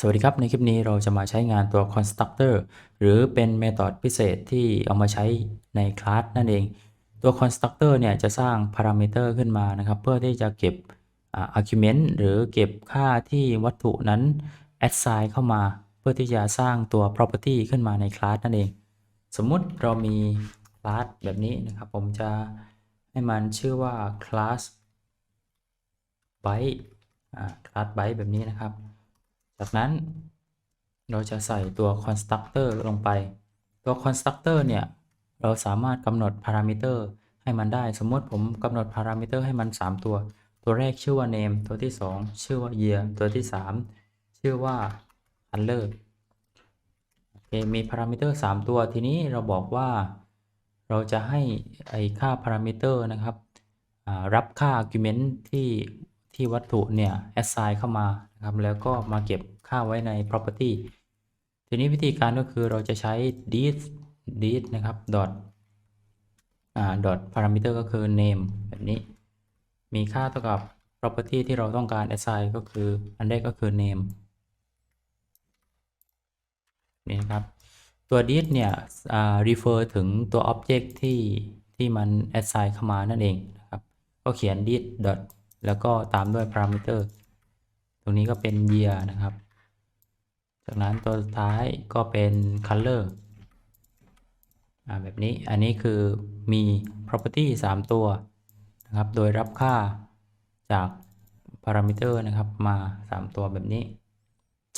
สวัสดีครับ ในคลิปนี้เราจะมาใช้งานตัว constructor หรือเป็น method พิเศษที่เอามาใช้ในคลาสนั่นเอง ตัว constructor เนี่ยจะสร้าง parameter ขึ้นมานะครับ เพื่อที่จะเก็บอ่า argument หรือเก็บค่าที่วัตถุนั้น assign เข้ามา เพื่อที่จะสร้างตัว property ขึ้นมาในคลาสนั่นเอง สมมุติเรามีคลาสแบบนี้นะครับ ผมจะให้มันชื่อว่า class byte อ่า class byte แบบนี้นะครับ จากนั้นเราจะใส่ตัว constructor ลงไป ตัว constructor เนี่ย เราสามารถกำหนด parameter ให้มันได้ สมมติผมกำหนด parameter ให้มัน 3 ตัว ตัวแรกชื่อว่า name ตัวที่ 2 ชื่อว่า year ตัวที่ 3 ชื่อว่า color โอเค มี parameter 3ตัว ทีนี้เราบอกว่า เราจะให้ไอค่า parameter นะครับ รับค่า argument ที่ ที่วัตถุเนี่ย assign เข้ามานะครับ แล้วก็มาเก็บค่าไว้ใน property ทีนี้วิธีการก็คือเราจะใช้ this this นะครับ dot อ่า dot parameter ก็คือ name แบบนี้ มีค่าเท่ากับ property ที่เราต้องการ assign ก็คืออันแรกก็คือ name นี่นะครับ ตัว this เนี่ย refer ถึงตัว object ที่ที่มัน assign เข้ามานั่นเองนะครับ ก็เขียน this dot แล้วก็ตามด้วย parameter ตรงนี้ก็เป็น year นะครับ จากนั้นตัวสุดท้ายก็เป็น color อ่าแบบนี้อันนี้คือมี property 3 ตัวนะครับ โดยรับค่าจาก parameter นะครับมา 3 ตัวแบบนี้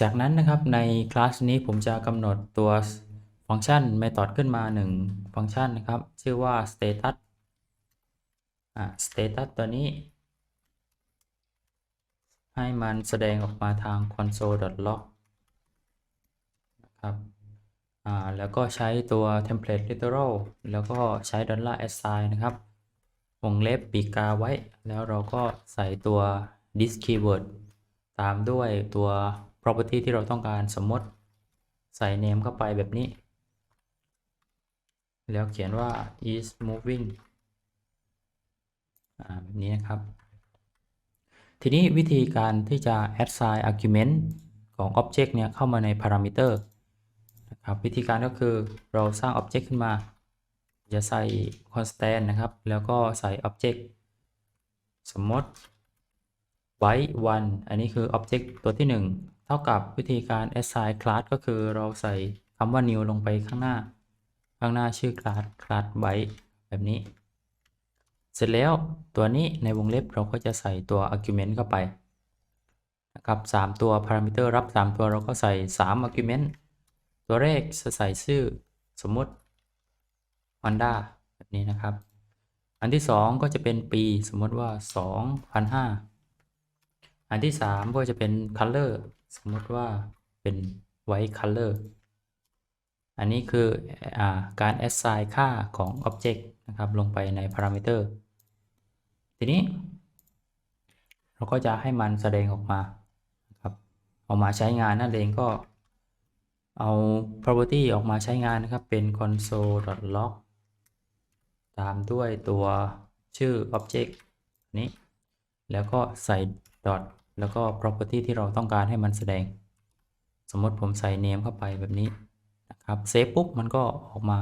จากนั้นนะครับในคลาสนี้ผมจะกำหนดตัวฟังก์ชัน method ขึ้นมา 1 ฟังก์ชันนะครับ ชื่อว่า status อ่า status ตัวนี้ ให้มันแสดงออกมาทาง console.log นะครับแล้วก็ใช้ตัว template literal แล้วก็ใช้ dollar assign นะครับ วงเล็บปีกาไว้ แล้วเราก็ใส่ตัว this keyword ตามด้วยตัว property ที่เราต้องการสมมติใส่ name เข้าไปแบบนี้ แล้วเขียนว่า is moving อ่าแบบนี้นะครับ ทีนี้วิธีการที่จะ assign argument ของ object เนี่ยเข้ามาใน parameter นะครับวิธีการก็คือเราสร้าง object ขึ้นมา จะใส่ constant นะครับ แล้วก็ใส่ object สมมติ byte 1อันนี้คือ object ตัวที่ 1 เท่ากับวิธีการ assign class ก็คือเราใส่คำว่า new ลงไปข้างหน้า ข้างหน้าชื่อ class class byte แบบนี้ เสร็จแล้วตัวนี้ในวงเล็บเราก็จะใส่ตัว argument เข้าไปนะครับ3ตัว parameter รับ 3 ตัวเราก็ใส่ 3 argument ตัวแรกจะใส่ชื่อสมมติ Honda แบบนี้นะครับ อันที่ 2 ก็จะเป็นปีสมมติว่า 2005 อันที่ 3 ก็จะเป็น color สมมติว่าเป็น white color อันนี้คืออการ assign ค่าของ object นะครับ ลงไปใน parameter ทีนี้ เราก็จะให้มันแสดงออกมาครับออกมาใช้งานนั่นเองก็เอา property ออกมาใช้งานนะครับ เป็น console.log ตามด้วยตัวชื่อ object นี้ แล้วก็ใส่ dot แล้วก็ property ที่เราต้องการให้มันแสดง สมมติผมใส่ name เข้าไปแบบนี้นะครับ เซฟปุ๊บมันก็ออกมา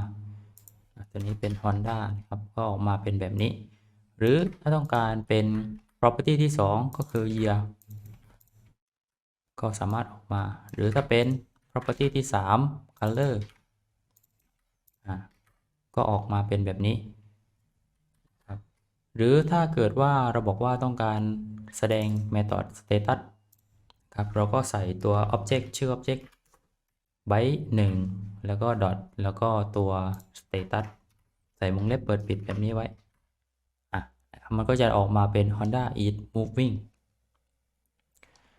ตัวนี้เป็น Honda นะครับ ก็ออกมาเป็นแบบนี้ หรือถ้าต้องการเป็น property ที่ 2 ก็คือ year ก็สามารถออกมา หรือถ้าเป็น property ที่ 3 color ก็ออกมาเป็นแบบนี้ครับหรือถ้าเกิดว่าเราบอกว่าต้องการแสดง method status ครับเราก็ใส่ตัว object ชื่อ object byte 1แล้วก็ dot แล้วก็ตัว status ใส่วงเล็บเปิดปิดแบบนี้ไว้ มันก็จะออกมาเป็น Honda is moving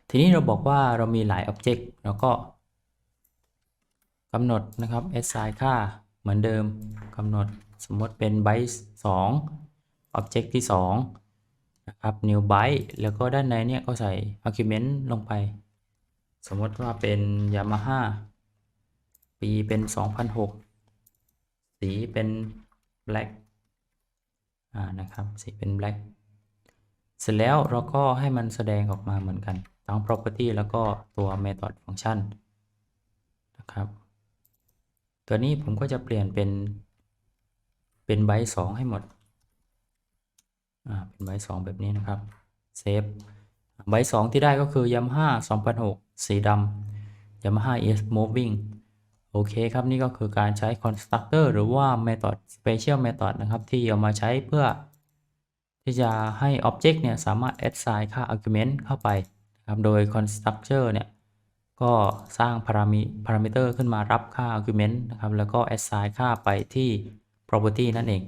ทีนี้เราบอกว่าเรามีหลาย object เราก็กำหนดนะครับ assign ค่าเหมือนเดิมกำหนดสมมติเป็น byte 2 object ที่ 2 นะครับ new byte แล้วก็ด้านในเนี่ยก็ใส่ argument ลงไป สมมติว่าเป็น Yamaha ปีเป็น 2006 สีเป็น black นะครับสีเป็น black เสร็จแล้วเราก็ให้มันแสดงออกมาเหมือนกันทั้ง property แล้วก็ตัว method function นะครับ ตัวนี้ผมก็จะเปลี่ยนเป็นเป็นไบต์สองให้หมดอ่าเป็นไบต์สองแบบนี้นะครับเซฟไบต์สองที่ได้ก็คือ Yamaha 2006 สีดำ Yamaha is moving โอเคครับนี่ก็คือการใช้ constructor หรือว่า method special method นะครับ ที่เอามาใช้เพื่อ ที่จะให้ object เนี่ยสามารถ assign ค่า argument เข้าไปนะครับโดย constructor เนี่ยก็สร้างพารามิพารามิเตอร์ขึ้นมารับค่า argument นะครับแล้วก็ assign ค่าไปที่ property นั่นเอง